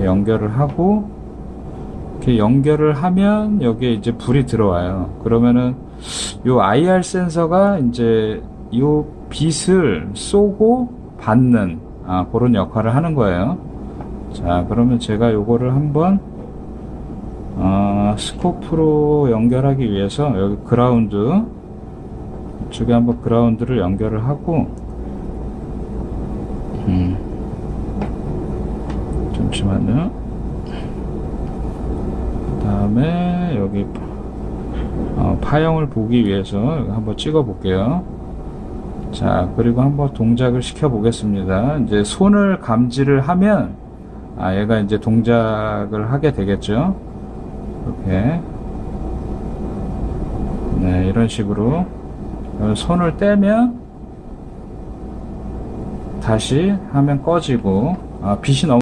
연결을 하고 이렇게 연결을 하면 여기에 이제 불이 들어와요. 그러면은 요 IR 센서가 이제 요 빛을 쏘고 받는 아, 그런 역할을 하는 거예요. 자, 그러면 제가 요거를 한번 어, 스코프로 연결하기 위해서 여기 그라운드 이쪽에 한번 그라운드를 연결을 하고 음, 잠시만요. 그 다음에 여기 어, 파형을 보기 위해서 한번 찍어 볼게요. 자, 그리고 한번 동작을 시켜 보겠습니다. 이제 손을 감지를 하면, 아, 얘가 이제 동작을 하게 되겠죠. 이렇게. 네, 이런 식으로. 어, 손을 떼면, 다시 화면 꺼지고, 아, 빛이 너무